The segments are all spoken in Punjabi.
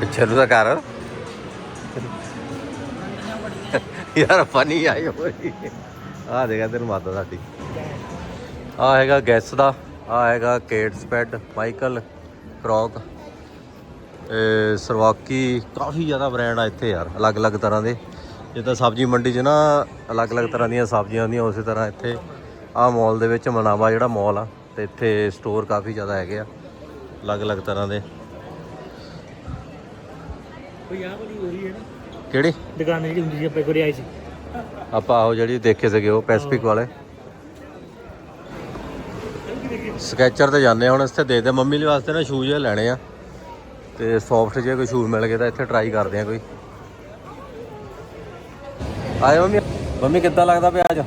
ਪਿੱਛੇ ਨੂੰ ਤਾਂ ਕਰ। ਯਾਰ ਫਨੀ ਆਈ ਹੋਈ ਆ ਦੇਖਾ ਤੈਨੂੰ ਮਾਤਾ ਸਾਡੀ। ਆ ਹੈਗਾ ਗੈਸ ਦਾ ਆ ਹੈਗਾ Kate Spade Michael Kors Swarovski ਕਾਫੀ ਜ਼ਿਆਦਾ ਬ੍ਰਾਂਡ ਆ ਇੱਥੇ ਯਾਰ, ਅਲੱਗ-ਅਲੱਗ ਤਰ੍ਹਾਂ ਦੇ। ਜਿੱਦਾਂ ਸਬਜ਼ੀ ਮੰਡੀ 'ਚ ਨਾ ਅਲੱਗ-ਅਲੱਗ ਤਰ੍ਹਾਂ ਦੀਆਂ ਸਬਜ਼ੀਆਂ ਹੁੰਦੀਆਂ, ਉਸੇ ਤਰ੍ਹਾਂ ਇੱਥੇ। ਆ ਮਾਲ ਦੇ ਵਿੱਚ ਮਨਾਵਾ ਜਿਹੜਾ ਮਾਲ ਆ, ਤੇ ਇੱਥੇ ਸਟੋਰ ਕਾਫੀ ਜ਼ਿਆਦਾ ਹੈਗੇ ਆ, ਅਲੱਗ-ਅਲੱਗ ਤਰ੍ਹਾਂ ਦੇ। ਕੋਈ ਆ ਵਾਲੀ ਹੋ ਰਹੀ ਹੈ ਨਾ। ਕਿਹੜੀ? ਦੁਕਾਨ ਜਿਹੜੀ ਹੁੰਦੀ ਸੀ ਆਪਾਂ ਕੋਲ ਆਈ ਸੀ। ਆਪਾਂ ਉਹ ਜਿਹੜੀ ਦੇਖੇ ਸੀਗੇ ਉਹ ਪੈਸੀਫਿਕ ਵਾਲੇ। ਸਕੈਚਰ ਤੇ ਜਾਂਦੇ ਆ ਹੁਣ ਇੱਥੇ ਦੇ ਦੇ ਮੰਮੀ ਲਈ ਵਾਸਤੇ ਨਾ ਸ਼ੂਜ਼ ਲੈਣੇ ਆ। ਤੇ ਸੌਫਟ ਜੇ ਕੋਈ ਸ਼ੂਜ਼ ਮਿਲ ਗਏ ਤਾਂ ਇੱਥੇ ਟਰਾਈ ਕਰਦੇ ਆ ਕੋਈ। ਆਏ ਮੰਮੀ ਮੰਮੀ ਕਿੱਦਾਂ ਲੱਗਦਾ ਪਿਆ ਅੱਜ?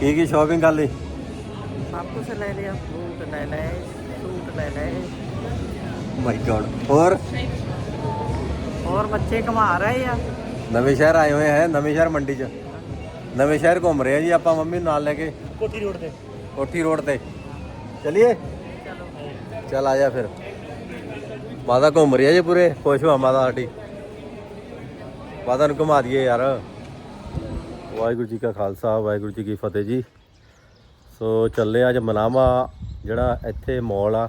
ਕੀ ਕੀ ਸ਼ਾਪਿੰਗ ਕਰ ਲਈ? ਸਭ ਕੁਝ ਲੈ ਲਿਆ ਫਰੂਟ ਲੈ ਲਏ ਸੂਟ ਲੈ ਲਏ। ਮਾਈ ਗॉड ਹੋਰ? ਹੋਰ ਬੱਚੇ ਕਮਾ ਰਹੇ ਆ। ਨਵੇਂ ਸ਼ਹਿਰ ਆਏ ਹੋਏ ਹੈ ਨਵੇਂ ਸ਼ਹਿਰ ਮੰਡੀ 'ਚ। ਨਵੇਂ ਸ਼ਹਿਰ ਘੁੰਮ ਰਹੇ ਆ ਜੀ ਆਪਾਂ ਮੰਮੀ ਨੂੰ ਨਾਲ ਲੈ ਕੇ। ਕੋਠੀ ਰੋਡ ਤੇ। ਕੋਠੀ ਰੋਡ ਤੇ। ਚਲਿਏ? ਚੱਲ ਆ ਜਾ ਫਿਰ। ਮਾਤਾ ਘੁੰਮ ਰਹੀ ਹੈ ਜੀ ਪੂਰੇ ਖੁਸ਼ ਹੋਆ ਮਾਤਾ ਸਾਡੀ। ਮਾਤਾ ਨੂੰ ਘੁਮਾ ਦਈਏ ਯਾਰ। ਵਾਹਿਗੁਰੂ ਜੀ ਕਾ ਖਾਲਸਾ ਵਾਹਿਗੁਰੂ ਜੀ ਕੀ ਫਤਿਹ ਜੀ। ਸੋ ਚੱਲੇ ਅੱਜ ਮਨਾਵਾ ਜਿਹੜਾ ਇੱਥੇ ਮਾਲ ਆ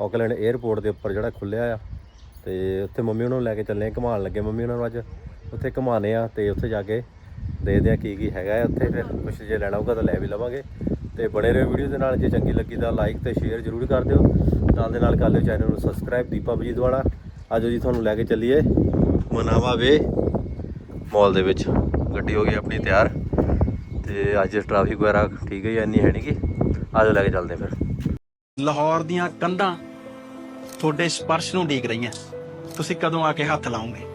ਆਕਲੈਂਡ 에ਅਰਪੋਰਟ ਦੇ ਉੱਪਰ ਜਿਹੜਾ ਖੁੱਲਿਆ ਆ। ਤੇ ਉੱਥੇ ਮੰਮੀ ਉਹਨਾਂ ਨੂੰ ਲੈ ਕੇ ਚੱਲੇ ਆ ਲੱਗੇ ਮੰਮੀ ਉਹਨਾਂ ਨੂੰ ਅੱਜ। ਉੱਥੇ ਘੁਮਾਣੇ ਆ ਤੇ ਉੱਥੇ ਜਾ ਕੇ ਦੇਖਦੇ ਆ ਕੀ ਕੀ ਹੈਗਾ ਉੱਥੇ, ਫਿਰ ਕੁਛ ਜੇ ਲੈਣਾ ਹੋਊਗਾ ਤਾਂ ਲੈ ਵੀ ਲਵਾਂਗੇ। ਤੇ ਬਣੇ ਰਹੋ ਵੀਡੀਓ ਦੇ ਨਾਲ, ਜੇ ਚੰਗੀ ਲੱਗੀ ਤਾਂ ਲਾਈਕ ਤੇ ਸ਼ੇਅਰ ਜ਼ਰੂਰ ਕਰ ਦਿਓ। ਨਾਲ ਦੇ ਨਾਲ ਕਰ ਲਿਓ ਚੈਨਲ ਨੂੰ ਸਬਸਕ੍ਰਾਈਬ ਦੀਪਾ ਬਜੀਤ ਵਾਲਾ। ਆਜੋ ਜੀ ਤੁਹਾਨੂੰ ਲੈ ਕੇ ਚੱਲੀਏ ਮਨਾਵਾ ਵੇ ਮਾਲ ਦੇ ਵਿੱਚ। ਗੱਡੀ ਹੋ ਗਈ ਆਪਣੀ ਤਿਆਰ। ਤੇ ਅੱਜ ਟ੍ਰੈਫਿਕ ਵਗੈਰਾ ਠੀਕ ਹੈ ਇੰਨੀ ਹੈ ਨਹੀਂ ਕਿ ਆਜੋ ਲੈ ਕੇ ਚੱਲਦੇ ਫਿਰ। ਲਾਹੌਰ ਦੀਆਂ ਕੰਧਾਂ ਤੁਹਾਡੇ ਸਪਰਸ਼ ਨੂੰ ਡੀਕ ਰਹੀਆਂ। ਤੁਸੀਂ ਕਦੋਂ ਆ ਕੇ ਹੱਥ ਲਾਓਗੇ?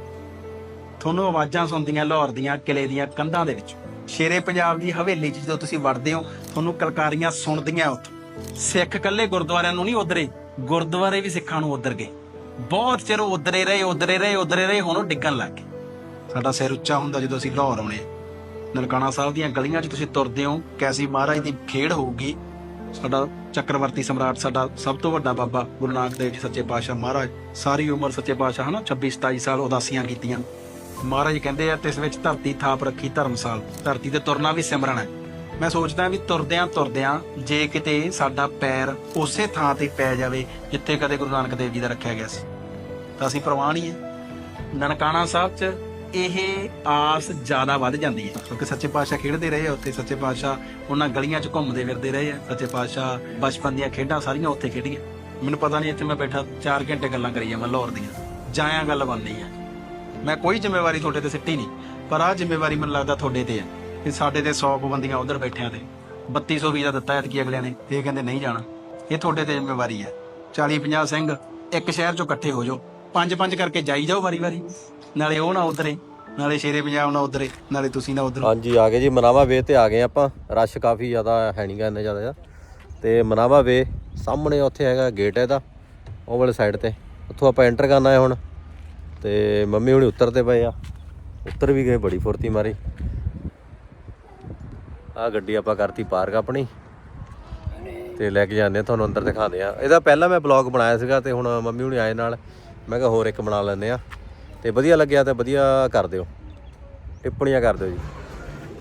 ਤੁਹਾਨੂੰ ਆਵਾਜ਼ਾਂ ਸੁਣਦੀਆਂ, ਲਾਹੌਰ ਦੀਆਂ ਕਿਲੇ ਦੀਆਂ ਕੰਧਾਂ ਦੇ ਵਿੱਚ। ਸ਼ੇਰੇ ਪੰਜਾਬ ਦੀ ਹਵੇਲੀ 'ਚ ਜਦੋਂ ਤੁਸੀਂ ਵੜਦੇ ਹੋ, ਤੁਹਾਨੂੰ ਕਲਕਾਰੀਆਂ ਸੁਣਦੀਆਂ ਉੱਥੋਂ। ਸਿੱਖ ਇਕੱਲੇ ਗੁਰਦੁਆਰਿਆਂ ਨੂੰ ਨਹੀਂ ਉਧਰੇ, ਗੁਰਦੁਆਰੇ ਵੀ ਸਿੱਖਾਂ ਨੂੰ ਉਧਰ ਗਏ। ਬਹੁਤ ਚਿਰ ਉਹ ਉਧਰੇ ਰਹੇ ਉਧਰੇ ਰਹੇ ਉਧਰੇ ਰਹੇ, ਹੁਣ ਡਿੱਗਣ ਲੱਗ ਗਏ। ਸਾਡਾ ਸਿਰ ਉੱਚਾ ਹੁੰਦਾ ਜਦੋਂ ਅਸੀਂ ਲਾਹੌਰ ਆਉਣੇ ਆ। ਨਨਕਾਣਾ ਸਾਹਿਬ ਦੀਆਂ ਗਲੀਆਂ 'ਚ ਤੁਸੀਂ ਤੁਰਦੇ ਹੋ, ਕੈਸੀ ਮਹਾਰਾਜ ਦੀ ਖੇਡ ਹੋਊਗੀ ਸਾਡਾ ਚੱਕਰਵਰਤੀ ਸਮਰਾਟ, ਸਾਡਾ ਸਭ ਤੋਂ ਵੱਡਾ ਬਾਬਾ ਗੁਰੂ ਨਾਨਕ ਦੇਵ ਜੀ ਸੱਚੇ ਪਾਤਸ਼ਾਹ ਮਹਾਰਾਜ, ਸਾਰੀ ਉਮਰ ਸੱਚੇ ਪਾਤਸ਼ਾਹ, ਹਨਾ 26 27 ਸਾਲ ਉਦਾਸੀਆਂ ਕੀਤੀਆਂ। ਮਹਾਰਾਜ ਕਹਿੰਦੇ ਆ, ਤਿਸ ਵਿੱਚ ਧਰਤੀ ਥਾਪ ਰੱਖੀ ਧਰਮਸਾਲ ਧਰਤੀ ਤੇ ਤੁਰਨਾ ਵੀ ਸਿਮਰਨ ਹੈ। ਮੈਂ ਸੋਚਦਾ ਵੀ ਤੁਰਦਿਆਂ ਤੁਰਦਿਆਂ ਜੇ ਕਿਤੇ ਸਾਡਾ ਪੈਰ ਉਸੇ ਥਾਂ ਤੇ ਪੈ ਜਾਵੇ ਜਿੱਥੇ ਕਦੇ ਗੁਰੂ ਨਾਨਕ ਦੇਵ ਜੀ ਦਾ ਰੱਖਿਆ ਗਿਆ ਸੀ। ਤਾਂ ਅਸੀਂ ਪ੍ਰਵਾਨ ਹੀ ਹੈ। ਨਨਕਾਣਾ ਸਾਹਿਬ 'ਚ ਇਹ ਆਸ ਜ਼ਿਆਦਾ ਵੱਧ ਜਾਂਦੀ ਹੈ। ਕਿਉਂਕਿ ਸੱਚੇ ਪਾਤਸ਼ਾਹ ਖੇਡਦੇ ਰਹੇ ਆ, ਉੱਥੇ ਸੱਚੇ ਪਾਤਸ਼ਾਹ ਉਹਨਾਂ ਗਲੀਆਂ 'ਚ ਘੁੰਮਦੇ ਫਿਰਦੇ ਰਹੇ ਆ। ਸੱਚੇ ਪਾਤਸ਼ਾਹ ਬਚਪਨ ਦੀਆਂ ਖੇਡਾਂ ਸਾਰੀਆਂ ਉੱਥੇ ਖੇਡੀਆਂ। ਮੈਨੂੰ ਪਤਾ ਨਹੀਂ ਇੱਥੇ ਮੈਂ ਬੈਠਾ 4 ਘੰਟੇ ਗੱਲਾਂ ਕਰੀ ਜਾਵਾਂ ਲਾਹੌਰ ਦੀਆਂ। ਜਾਇਆ ਗੱਲ ਬਣਨੀ ਹੈ ਮੈਂ ਕੋਈ ਜ਼ਿੰਮੇਵਾਰੀ ਤੁਹਾਡੇ ਤੇ ਸਿੱਟੀ ਨਹੀਂ, ਪਰ ਆਹ ਜ਼ਿੰਮੇਵਾਰੀ ਮੈਨੂੰ ਲੱਗਦਾ ਤੁਹਾਡੇ ਤੇ ਹੈ ਕਿ ਸਾਡੇ ਤੇ 100 ਪਾਬੰਦੀਆਂ ਉਧਰ ਬੈਠਿਆਂ ਤੇ 3200 ਵੀਜ਼ਾ ਦਿੱਤਾ ਐਤਕੀ ਅਗਲਿਆਂ ਨੇ ਇਹ ਕਹਿੰਦੇ ਨਹੀਂ ਜਾਣਾ। ਇਹ ਤੁਹਾਡੇ ਤੇ ਜ਼ਿੰਮੇਵਾਰੀ ਹੈ 40 50 ਸਿੰਘ ਇੱਕ ਸ਼ਹਿਰ ਚੋਂ ਇਕੱਠੇ ਹੋ ਜਾਓ। ਪੰਜ ਪੰਜ ਕਰਕੇ ਜਾਈ ਜਾਓ ਵਾਰੀ ਵਾਰੀ ਨਾਲੇ ਉਹ ਨਾ ਉਧਰੇ, ਨਾਲੇ ਸ਼ੇਰੇ ਪੰਜਾਬ ਨਾ ਉਧਰੇ, ਨਾਲੇ ਤੁਸੀਂ ਨਾ ਉਧਰ। ਹਾਂਜੀ, ਆ ਗਏ ਜੀ, ਮਨਾਵਾ ਵੇ ਤੇ ਆ ਗਏ ਆਪਾਂ। ਰਸ਼ ਕਾਫੀ ਜ਼ਿਆਦਾ ਹੈ ਨਹੀਂਗਾ ਇੰਨਾ ਜ਼ਿਆਦਾ ਤੇ ਮਨਾਵਾ ਵੇ, ਸਾਹਮਣੇ ਉੱਥੇ ਹੈਗਾ ਗੇਟ ਇਹਦਾ, ਉਹ ਵਾਲੇ ਸਾਈਡ ਤੇ। ਉੱਥੋਂ ਆਪਾਂ ਐਂਟਰ ਕਰਨਾ ਹੈ ਹੁਣ। ਤੇ ਮੰਮੀ ਹੁਣੀ ਉੱਤਰਦੇ ਪਏ ਆ। ਉੱਤਰ ਵੀ ਗਏ, ਬੜੀ ਫੁਰਤੀ ਮਾਰੀ। ਆ ਗੱਡੀ ਆਪਾਂ ਕਰਤੀ ਪਾਰਕ ਆਪਣੀ। ਤੇ ਲੈ ਕੇ ਜਾਂਦੇ ਆ, ਤੁਹਾਨੂੰ ਅੰਦਰ ਦਿਖਾਉਂਦੇ ਆ। ਇਹਦਾ ਪਹਿਲਾਂ ਮੈਂ ਬਲੌਗ ਬਣਾਇਆ ਸੀਗਾ ਤੇ ਹੁਣ ਮੰਮੀ ਹੁਣੀ ਆਏ ਨਾਲ। ਮੈਂ ਕਿਹਾ ਹੋਰ ਇੱਕ ਬਣਾ ਲੈਂਦੇ ਆ। ਤੇ ਵਧੀਆ ਲੱਗਿਆ ਤੇ ਵਧੀਆ ਕਰ ਦਿਓ। ਟਿੱਪਣੀਆਂ ਕਰ ਦਿਓ ਜੀ।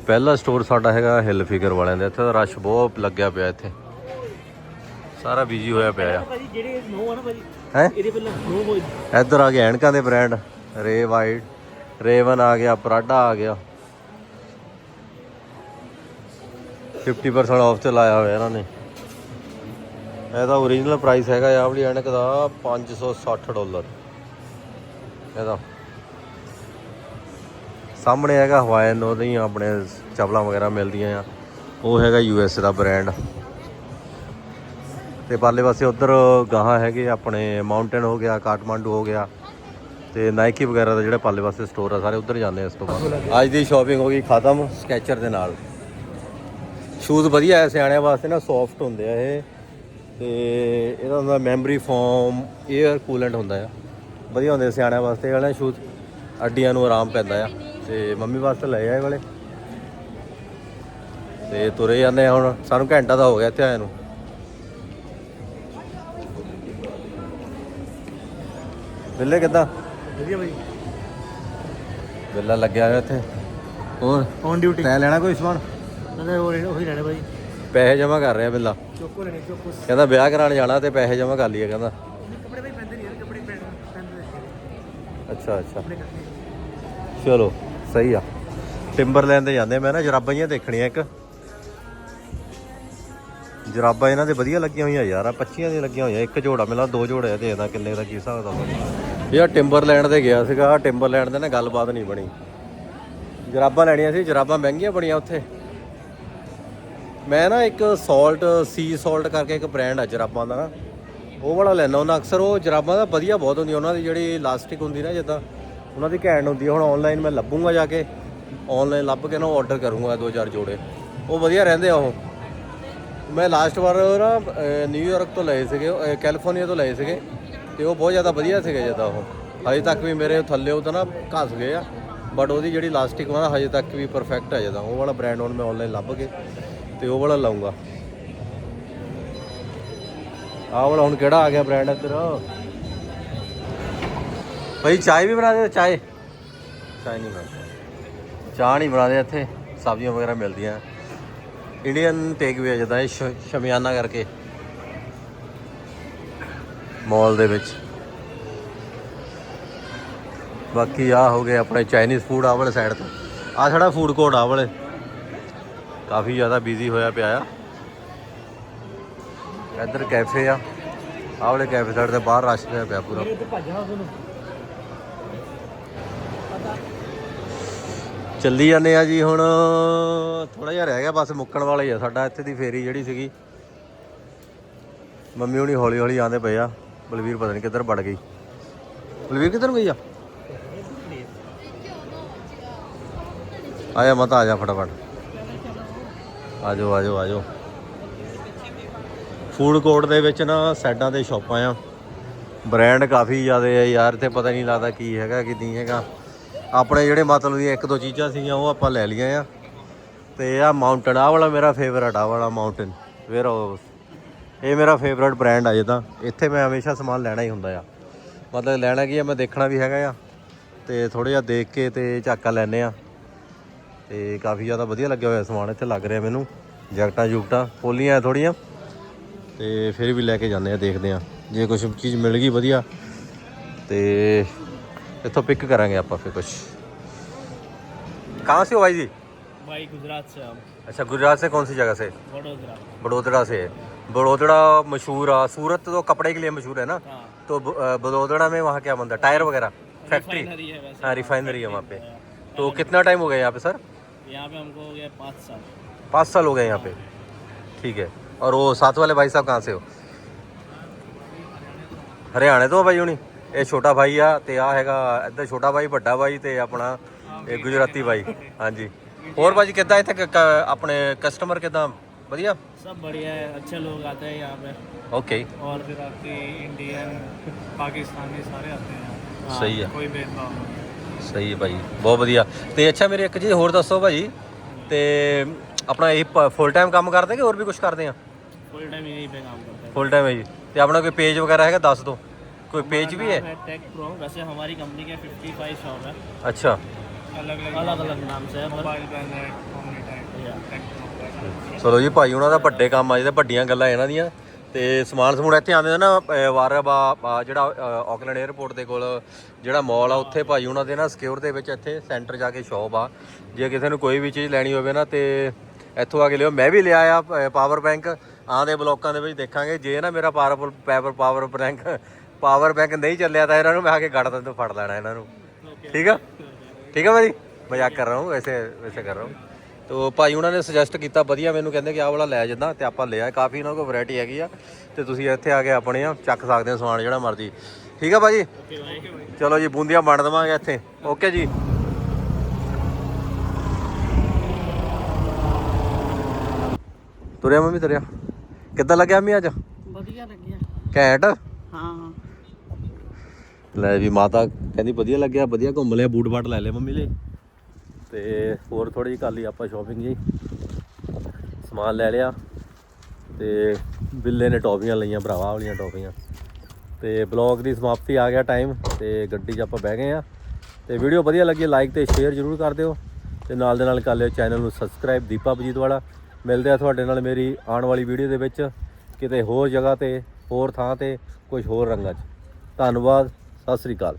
ਪਹਿਲਾ ਸਟੋਰ ਸਾਡਾ ਹੈਗਾ ਹਿੱਲ ਫਿਗਰ ਵਾਲਿਆਂ ਦੇ ਇੱਥੇ ਤਾਂ ਰਸ਼ ਬਹੁਤ ਲੱਗਿਆ ਪਿਆ ਇੱਥੇ। ਸਾਰਾ ਬਿਜ਼ੀ ਹੋਇਆ ਪਿਆ ਆ। ਭਾਜੀ ਜਿਹੜੇ ਨੋ ਆ ਨਾ ਭਾਜੀ ਹੈ? ਇਹਦੇ ਪਹਿਲਾਂ ਨੋ ਹੋਏ ਇੱਧਰ ਆ ਗਏ ਐਨਕਾਂ ਦੇ ਬ੍ਰਾਂਡ ਰੇ ਵਾਈਟ ਰੇਵਨ ਆ ਗਿਆ ਪਰਾਡਾ ਆ ਗਿਆ। 50% ਆਫ ਤੇ ਲਾਇਆ ਹੋਇਆ ਇਹਨਾਂ ਨੇ। ਇਹਦਾ ਓਰੀਜਨਲ ਪ੍ਰਾਈਸ ਹੈਗਾ ਆ ਵਾਲੀ ਐਨਕ ਦਾ 560 ਡਾਲਰ। ਇਹਦਾ। ਸਾਹਮਣੇ ਹੈਗਾ ਹਵਾਇਨ ਉਹਦੇ ਆਪਣੇ ਚਪਲਾਂ ਵਗੈਰਾ ਮਿਲਦੀਆਂ ਆ। ਉਹ ਹੈਗਾ ਯੂ ਯੂਐਸ ਦਾ ਬ੍ਰਾਂਡ ਤੇ ਪਾਲੇ ਪਾਸੇ ਉਧਰ ਗਾਹਾਂ ਹੈਗੇ ਆਪਣੇ ਮਾਊਂਟੇਨ ਹੋ ਗਿਆ, ਕਾਠਮੰਡੂ ਹੋ ਗਿਆ, ਤੇ ਨਾਈਕੀ ਵਗੈਰਾ ਦਾ ਜਿਹੜਾ ਪਾਲੇ ਪਾਸੇ ਸਟੋਰ ਆ, ਸਾਰੇ ਉਧਰ ਜਾਂਦੇ ਆ ਇਸ ਤੋਂ ਬਾਅਦ। ਅੱਜ ਦੀ ਸ਼ਾਪਿੰਗ ਹੋ ਗਈ ਖਤਮ ਸਕੈਚਰ ਦੇ ਨਾਲ। ਸ਼ੂਜ਼ ਵਧੀਆ ਹੈ ਸਿਆਣਿਆਂ ਵਾਸਤੇ ਨਾ ਸੌਫਟ ਹੁੰਦੇ ਆ ਇਹ। ਤੇ ਇਹਦਾ ਹੁੰਦਾ ਮੈਮਰੀ ਫੋਮ 에ਅਰ ਕੂਲੈਂਟ ਹੁੰਦਾ ਆ। ਵਧੀਆ ਹੁੰਦੇ ਸਿਆਣਿਆਂ ਵਾਸਤੇ ਵਾਲੇ ਸ਼ੂਜ਼ ਅੱਡੀਆਂ ਨੂੰ ਆਰਾਮ ਪੈਂਦਾ ਆ। ਤੇ ਮੰਮੀ ਵਾਸਤੇ ਲਏ ਆ ਇਹ ਵਾਲੇ। ਤੇ ਤੁਰੇ ਜਾਂਦੇ ਹੁਣ ਸਾਨੂੰ ਘੰਟਾ ਦਾ ਹੋ ਗਿਆ ਇੱਥੇ ਆਏ ਨੂੰ। ਬਿੱਲੇ ਕਿੱਦਾਂ? ਵਧੀਆ ਭਾਈ ਬਿੱਲਾ ਲੱਗਿਆ ਹੋਇਆ ਇੱਥੇ। ਹੋਰ? ਔਨ ਡਿਊਟੀ ਤੈਂ ਲੈਣਾ ਕੋਈ ਸਮਾਨ? ਨੰਦੇ ਉਹ ਉਹੀ ਲੈਣੇ ਭਾਈ ਪੈਸੇ ਜਮ੍ਹਾਂ ਕਰ ਰਿਹਾ ਬਿੱਲਾ। ਚੋਕੋ ਲੈਣੇ ਚੋਕੋ। ਕਹਿੰਦਾ ਵਿਆਹ ਕਰਾਉਣ ਜਾਣਾ ਤੇ ਪੈਸੇ ਜਮ੍ਹਾਂ ਕਰ ਲਈਏ ਕਹਿੰਦਾ ਕੱਪੜੇ ਭਾਈ ਪੈਂਦੇ ਨਹੀਂ ਯਾਰ ਕੱਪੜੇ ਪੈਂਦੇ ਅੱਛਾ ਅੱਛਾ। ਚਲੋ, ਸਹੀ ਆ। ਟਿੰਬਰ ਤੇ ਜਾਂਦੇ ਮੈਂ ਨਾ ਜਰਾਬਾਂ ਜਿਹੀਆਂ ਦੇਖਣੀਆਂ ਇੱਕ। ਜਰਾਬਾਂ ਇਹਨਾਂ ਦੇ ਵਧੀਆ ਲੱਗੀਆਂ ਹੋਈਆਂ ਯਾਰ। ਆ 25 ਦੀਆਂ ਲੱਗੀਆਂ ਹੋਈਆਂ। ਇੱਕ ਜੋੜਾ ਮਿਲਾ, ਦੋ ਜੋੜੇ ਆ ਦੇਖਦਾ ਕਿੰਨੇ ਦਾ ਕੀ ਹਿਸਾਬ ਦਾ ਯਾਰ ਟਿੰਬਰ ਲੈਣ ਤੇ ਗਿਆ ਸੀਗਾ। ਟਿੰਬਰ ਲੈਣ ਦੇ ਨਾ ਗੱਲਬਾਤ ਨਹੀਂ ਬਣੀ। ਜਰਾਬਾਂ ਲੈਣੀਆਂ ਸੀ। ਜਰਾਬਾਂ ਮਹਿੰਗੀਆਂ ਬੜੀਆਂ ਉੱਥੇ। ਮੈਂ ਨਾ ਇੱਕ ਸਾਲਟ ਸੀ ਸਾਲਟ ਕਰਕੇ ਇੱਕ ਬ੍ਰਾਂਡ ਆ ਜਰਾਬਾਂ ਦਾ ਉਹ ਵਾਲਾ ਲੈਣਾ ਉਹਨਾਂ ਅਕਸਰ ਉਹ ਜਰਾਬਾਂ ਦਾ ਵਧੀਆ ਬਹੁਤ ਹੁੰਦੀ ਉਹਨਾਂ ਦੀ ਜਿਹੜੀ ਇਲਾਸਟਿਕ ਹੁੰਦੀ ਨਾ ਜਿੱਦਾਂ ਉਹਨਾਂ ਦੀ ਘੈਂਟ ਹੁੰਦੀ ਆ। ਹੁਣ ਆਨਲਾਈਨ ਮੈਂ ਲੱਭੂੰਗਾ ਜਾ ਕੇ ਆਨਲਾਈਨ ਲੱਭ ਕੇ ਨਾ ਆਰਡਰ ਕਰੂੰਗਾ ਦੋ ਚਾਰ ਜੋੜੇ। ਉਹ ਵਧੀਆ ਰਹਿੰਦੇ ਆ ਉਹ। ਮੈਂ ਲਾਸਟ ਵਾਰ ਨਾ ਅਹ, ਨਿਊਯਾਰਕ ਤੋਂ ਲਏ ਸੀਗੇ ਕੈਲੀਫੋਰਨੀਆ ਤੋਂ ਲਏ ਸੀਗੇ ਤੇ ਉਹ ਬਹੁਤ ਜ਼ਿਆਦਾ ਵਧੀਆ ਸੀਗੇ ਜਿੱਦਾਂ ਉਹ। ਹਜੇ ਤੱਕ ਵੀ ਮੇਰੇ ਥੱਲੇ ਉਹ ਤਾਂ ਨਾ ਘਸ ਗਏ ਆ ਬਟ ਉਹਦੀ ਜਿਹੜੀ ਲਾਸਟਿਕ ਵਾ ਨਾ ਹਜੇ ਤੱਕ ਵੀ ਪਰਫੈਕਟ ਹੈ ਜਿੱਦਾਂ। ਉਹ ਵਾਲਾ ਬ੍ਰਾਂਡ ਹੁਣ ਮੈਂ ਆਨਲਾਈਨ ਲੱਭ ਕੇ ਤੇ ਉਹ ਵਾਲਾ ਲਾਉਂਗਾ ਆਹ ਵਾਲਾ ਹੁਣ ਕਿਹੜਾ ਆ ਗਿਆ ਬ੍ਰਾਂਡ ਤੇਰਾ ਭਾਈ ਚਾਹ ਵੀ ਬਣਾ ਦੇ, ਚਾਹ। ਚਾਹ ਨਹੀਂ ਬਣਾ ਚਾਹ ਨਹੀਂ ਬਣਾ ਬਣਾਉਂਦੇ ਇੱਥੇ, ਸਬਜ਼ੀਆਂ ਵਗੈਰਾ ਮਿਲਦੀਆਂ। ਇੰਡੀਅਨ ਟੇਕ ਵੀ ਆ ਜਾਂਦਾ ਹੈ ਸ਼ਮਿਆਨਾ ਕਰਕੇ। ਮਾਲ ਦੇ ਵਿੱਚ। ਬਾਕੀ ਆ ਹੋ ਗਏ ਆਪਣੇ ਚਾਈਨੀਜ਼ ਫੂਡ ਆ ਵਾਲੇ ਸਾਈਡ ਤੋਂ। ਆ ਸਾਡਾ ਫੂਡ ਕੋਰਟ ਆ ਵਾਲੇ। ਕਾਫੀ ਜ਼ਿਆਦਾ ਬਿਜ਼ੀ ਹੋਇਆ ਪਿਆ ਆ। ਇੱਧਰ ਕੈਫੇ ਆ। ਆਹ ਵਾਲੇ ਕੈਫੇ ਸਾਈਡ ਤੇ ਬਾਹਰ ਰਸ਼ ਹੋਇਆ ਪਿਆ ਪੂਰਾ। ਚੱਲੀ ਜਾਂਦੇ ਆ ਜੀ ਹੁਣ। ਥੋੜਾ ਜਿਹਾ ਰਹਿ ਗਿਆ ਬਸ ਮੁੱਕਣ ਵਾਲਾ ਹੀ ਆ ਸਾਡਾ। ਇੱਥੇ ਦੀ ਫੇਰੀ ਜਿਹੜੀ ਸੀਗੀ। ਮੰਮੀ ਹੁਣੀ ਹੌਲੀ ਹੌਲੀ ਆਂਦੇ ਪਏ ਆ। ਬਲਵੀਰ ਪਤਾ ਨਹੀਂ ਕਿੱਧਰ ਵੜ ਗਈ। ਬਲਵੀਰ ਕਿੱਧਰ ਗਈ ਆ? ਆਇਆ ਮਤ, ਆ ਜਾ ਫਟਾਫਟ। ਆ ਜਾਓ ਆ ਜਾਓ ਆ ਜਾਓ। ਫੂਡ ਕੋਰਟ ਦੇ ਵਿੱਚ ਨਾ ਸਾਈਡਾਂ ਤੇ ਸ਼ਾਪਾਂ ਆ। ਬ੍ਰਾਂਡ ਕਾਫੀ ਜ਼ਿਆਦਾ ਆ ਯਾਰ ਤੇ ਪਤਾ ਨਹੀਂ ਲੱਗਦਾ ਕੀ ਹੈਗਾ, ਕਿ ਨਹੀਂ ਹੈਗਾ। ਆਪਣੇ ਜਿਹੜੇ ਮਤਲਬ ਦੀਆਂ ਇੱਕ ਦੋ ਚੀਜ਼ਾਂ ਸੀਗੀਆਂ, ਉਹ ਆਪਾਂ ਲੈ ਲਈਆਂ ਆ। ਤੇ ਆ ਮਾਊਂਟਨ ਆ ਵਾਲਾ ਮੇਰਾ ਫੇਵਰਟ ਆ ਵਾਲਾ ਮਾਊਂਟਨ ਵੇਰ ਇਹ ਮੇਰਾ ਫੇਵਰਟ ਬ੍ਰਾਂਡ ਆ ਜਿੱਦਾਂ। ਇੱਥੇ ਮੈਂ ਹਮੇਸ਼ਾ ਸਮਾਨ ਲੈਣਾ ਹੀ ਹੁੰਦਾ ਆ। ਮਤਲਬ ਲੈਣਾ ਕੀ ਆ, ਮੈਂ ਦੇਖਣਾ ਵੀ ਹੈਗਾ ਆ। ਤੇ ਥੋੜਾ ਜਿਹਾ ਦੇਖ ਕੇ ਤੇ ਝਾਕਾ ਲੈਨੇ ਆ। ਤੇ ਕਾਫੀ ਜ਼ਿਆਦਾ ਵਧੀਆ ਲੱਗਿਆ ਹੋਇਆ ਸਮਾਨ ਇੱਥੇ ਲੱਗ ਰਿਹਾ ਮੈਨੂੰ। ਜੈਕਟਾਂ, ਜੁਕਟਾਂ, ਪੋਲੀਆਂ ਥੋੜੀਆਂ ਤੇ ਫਿਰ ਵੀ ਲੈ ਕੇ ਜਾਂਦੇ ਆ ਦੇਖਦੇ ਆ ਜੇ ਕੁਝ ਚੀਜ਼ ਮਿਲ ਗਈ ਵਧੀਆ ਤੇ ਇੱਥੋਂ ਪਿਕ ਕਰਾਂਗੇ ਆਪਾਂ ਫਿਰ ਕੁਝ कहाँ से हो भाई जी भाई गुजरात से हम अच्छा गुजरात से कौन सी जगह से वडोदरा बड़ोदरा से बड़ोदरा मशहूर है सूरत तो कपड़े के लिए मशहूर है ना हाँ तो ब- अ, बड़ोदरा में वहाँ क्या बनता है टायर वगैरह फैक्ट्री रिफाइनरी है वैसे हाँ रिफाइनरी है वहाँ पे तो कितना टाइम हो गया यहाँ पे सर यहाँ पे हमको हो गया पाँच साल पाँच साल हो गए यहाँ पे ठीक है और वो साथ वाले भाई साहब कहाँ से हो ਹਰਿਆਣੇ ਤੋਂ ਆ ਬਾਈ ਹੁਣੀ ਇਹ ਛੋਟਾ ਭਾਈ ਆ ਤੇ ਆ ਹੈਗਾ ਇੱਧਰ ਛੋਟਾ ਭਾਈ ਵੱਡਾ ਭਾਈ ਤੇ ਆਪਣਾ ਇਹ ਗੁਜਰਾਤੀ ਭਾਈ ਹਾਂਜੀ ਹੋਰ ਭਾਜੀ ਕਿੱਦਾਂ ਇੱਥੇ ਕ- ਕ- ਆਪਣੇ ਕਸਟਮਰ ਕਿੱਦਾਂ ਵਧੀਆ सब बढ़िया है अच्छे लोग आते हैं यहाँ पे ਓਕੇ और फिर आपके इंडियन पाकिस्तानी सारे आते हैं यहाँ। ਸਹੀ ਆ कोई भेदभाव नहीं ਸਹੀ ਹੈ ਭਾਈ ਬਹੁਤ ਵਧੀਆ ਤੇ ਅੱਛਾ ਮੇਰੇ ਇੱਕ ਚੀਜ਼ ਹੋਰ ਦੱਸੋ ਭਾਜੀ ਤੇ ਆਪਣਾ ਇਹ ਫੁੱਲ ਟਾਈਮ ਕੰਮ ਕਰਦੇ ਕਿ ਹੋਰ ਵੀ ਕੁਝ ਕਰਦੇ ਆ ਫੁੱਲ ਟਾਈਮ ਹੈ ਜੀ। काम ਤੇ ਆਪਣਾ ਕੋਈ ਪੇਜ ਵਗੈਰਾ ਹੈਗਾ? ਦੱਸ ਦਿਓ ਕੋਈ ਪੇਜ ਵੀ ਹੈ? टेक प्रो वैसे ਅੱਛਾ। अलग अलग अलग अलग नाम ਜੀ ਉਹਨਾਂ ਦਾ ਵੱਡੇ ਕੰਮ ਆ ਜਿਹਦੇ ਵੱਡੀਆਂ ਗੱਲਾਂ ਇਹਨਾਂ ਦੀਆਂ। ਤੇ ਸਮਾਨ ਸਮੂਨ ਇੱਥੇ ਆਉਂਦੇ ਨਾ ਅਹ ਵਾਰਬਾ ਜਿਹੜਾ ਆਕਲੈਂਡ 에ਅਰਪੋਰਟ ਦੇ ਕੋਲ ਜਿਹੜਾ ਮਾਲ ਆ ਉੱਥੇ ਭਾਈ ਉਹਨਾਂ ਦੇ ਨਾ ਸਿਕਿਉਰ ਦੇ ਵਿੱਚ ਇੱਥੇ ਸੈਂਟਰ ਜਾ ਕੇ ਸ਼ਾਪ ਆ। ਜੇ ਕਿਸੇ ਨੂੰ ਕੋਈ ਵੀ ਚੀਜ਼ ਲੈਣੀ ਹੋਵੇ ਨਾ ਤੇ ਇੱਥੋਂ ਆ ਕੇ ਲਿਓ। ਮੈਂ ਵੀ ਲਿਆ ਆ ਪਾਵਰ ਬੈਂਕ ਆਂਦੇ ਬਲੋਕਾਂ ਦੇ ਵਿੱਚ ਦੇਖਾਂਗੇ, ਜੇ ਨਾ ਮੇਰਾ power power power bank power bank ਨਹੀਂ ਚੱਲਿਆ ਤਾਂ ਇਹਨਾਂ ਨੂੰ ਮੈਂ ਆ ਕੇ ਗੱਡ ਤੋਂ ਫੜ ਲੈਣਾ ਇਹਨਾਂ ਨੂੰ। ਠੀਕ ਆ? ਠੀਕ ਆ ਭਾਜੀ? ਮਜ਼ਾਕ ਕਰ ਰਹਾ ਹੂੰ, ਵੈਸੇ ਵੈਸੇ ਕਰ ਰਹਾ ਹੂੰ। ਤੋ ਭਾਈ ਉਹਨਾਂ ਨੇ ਸੁਜੈਸਟ ਕੀਤਾ, ਵਧੀਆ ਮੈਨੂੰ ਕਹਿੰਦੇ ਕਿ ਆਹ ਵਾਲਾ ਲੈ ਜਿੱਦਾਂ ਤੇ ਆਪਾਂ ਲਿਆ, ਕਾਫੀ ਇਹਨਾਂ ਕੋਲ ਵੈਰਾਈਟੀ ਹੈਗੀ ਆ। ਤੇ ਤੁਸੀਂ ਇੱਥੇ ਆ ਕੇ ਆਪਣੇ ਆ ਚੱਕ ਸਕਦੇ ਹੋ ਸਮਾਨ ਜਿਹੜਾ ਮਰਜ਼ੀ। ਠੀਕ ਆ ਭਾਜੀ? ਚਲੋ ਜੀ, ਬੂੰਦੀਆਂ ਵੰਡ ਦੇਵਾਂਗੇ ਇੱਥੇ। ਓਕੇ ਜੀ। ਤੁਰਿਆ ਮੰਮੀ, ਤੁਰਿਆ। ਕਿੱਦਾਂ ਲੱਗਿਆ ਮੰਮੀ ਅੱਜ? ਵਧੀਆ ਲੱਗਿਆ। ਘੈਂਟ? ਹਾਂ। ਲੈ ਵੀ ਮਾਤਾ ਕਹਿੰਦੀ ਵਧੀਆ ਲੱਗਿਆ ਵਧੀਆ ਘੁੰਮ ਲਿਆ ਬੂਟ ਬਾਟ ਲੈ ਲਏ ਮੰਮੀ ਲਈ। ਤੇ ਹੋਰ ਥੋੜੀ ਜਿਹੀ ਕਰ ਲਈ ਆਪਾਂ ਸ਼ਾਪਿੰਗ ਜੀ। ਸਮਾਨ ਲੈ ਲਿਆ। ਤੇ ਬਿੱਲੇ ਨੇ ਟੌਫੀਆਂ ਲਈਆਂ ਭਰਾਵਾ ਵਾਲੀਆਂ ਟੌਫੀਆਂ ਤੇ ਬਲੌਗ ਦੀ ਸਮਾਪਤੀ ਆ ਗਿਆ ਟਾਈਮ ਤੇ ਗੱਡੀ 'ਚ ਆਪਾਂ ਬਹਿ ਗਏ ਆ ਤੇ ਵੀਡੀਓ ਵਧੀਆ ਲੱਗੀ ਲਾਈਕ ਤੇ ਸ਼ੇਅਰ ਜ਼ਰੂਰ ਕਰ ਦਿਓ। ਤੇ ਨਾਲ ਦੇ ਨਾਲ ਕਰ ਲਿਓ ਚੈਨਲ ਨੂੰ ਸਬਸਕ੍ਰਾਈਬ ਦੀਪਾ ਬਜੀਤ ਵਾਲਾ। ਮਿਲਦੇ ਆ ਤੁਹਾਡੇ ਨਾਲ ਮੇਰੀ ਆਉਣ ਵਾਲੀ ਵੀਡੀਓ ਦੇ ਵਿੱਚ। ਕਿਤੇ ਹੋਰ ਜਗ੍ਹਾ ਤੇ, ਹੋਰ ਥਾਂ ਤੇ ਕੁਝ ਹੋਰ ਰੰਗਾਂ 'ਚ। ਧੰਨਵਾਦ, ਸਤਿ ਸ੍ਰੀ ਅਕਾਲ।